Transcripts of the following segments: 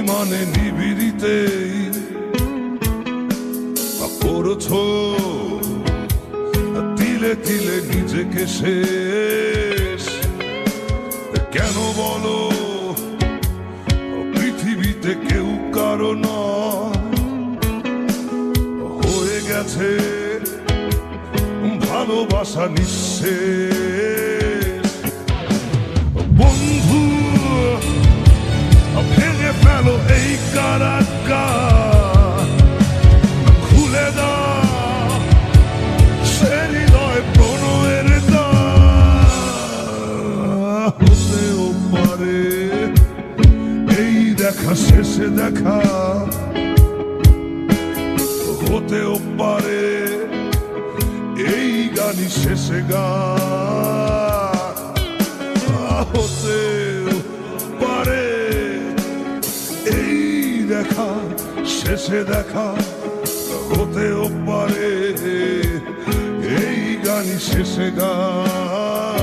অভিমানে নিবিড়িতেই করছ তিলে তিলে নিজেকে শেষ। কেন বলো, পৃথিবীতে কেউ কারও নয়। হয়ে গেছে ভালোবাসা নিঃশেষ। দেখা হতেও পারে এই গানই শেষে হতেও পারে এই দেখা, শেষে দেখা হতেও পারে এই গানই শেষে গান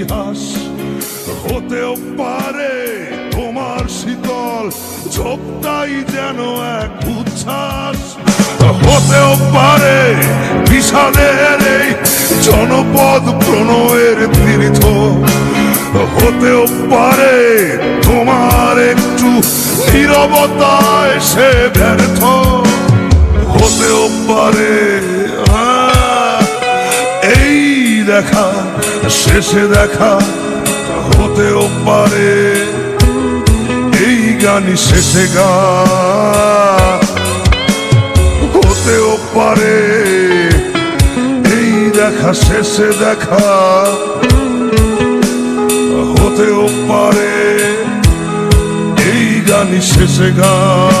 ইতিহাস। হতেও পারে তোমার শীতল, ঝোপটাই যেন এক উচ্ছ্বাস। হতেও পারে বিষাদের এই জনপদ প্রণয়ের তীর্থ। হতেও পারে তোমার একটু নীরবতায় সে ব্যর্থ। হতেও পারে দেখা, শেষে দেখা হতেও পারে। এই গানই শেষে গা। হতেও পারে। এই দেখা, শেষে দেখা হতেও পারে। এই গানই শেষে গা।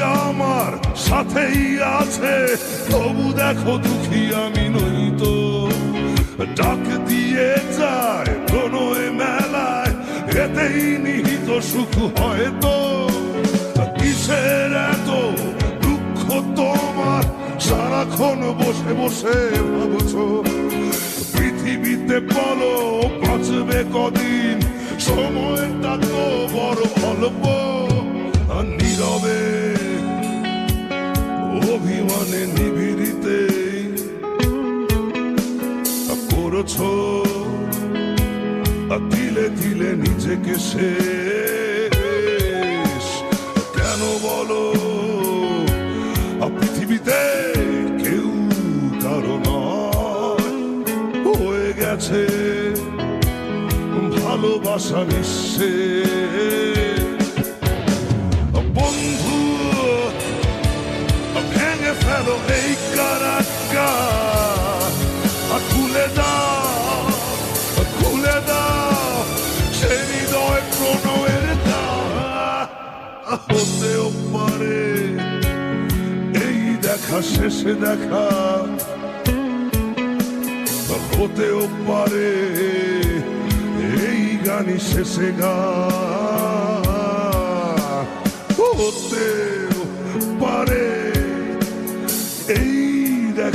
আমার সাথেই আছে। তবু দেখো দুঃখী আমি নই তো। ডাক দিয়ে যায় প্রণয় মেলায়, এতেই নিহিত সুখ হয়তো কিসের এত দুঃখ তোমার? সারাক্ষণ বসে বসে ভাবছ। পৃথিবীতে বলো বাঁচবে কদিন? অভিমানে নিবিড়িতে করছ তিলে তিলে নিজেকে শেষ। কেন বলো পৃথিবীতে কেউ কারও হয়ে গেছে ভালোবাসা নিঃশেষ। বন্ধু ফেলো এই কারাকা খুলে দাও খুলে দাও সে হৃদয় প্রণয়ের। হতেও পারে এই দেখা, শেষে দেখা। হতেও পারে এই গানই শেষে গা। হতেও পারে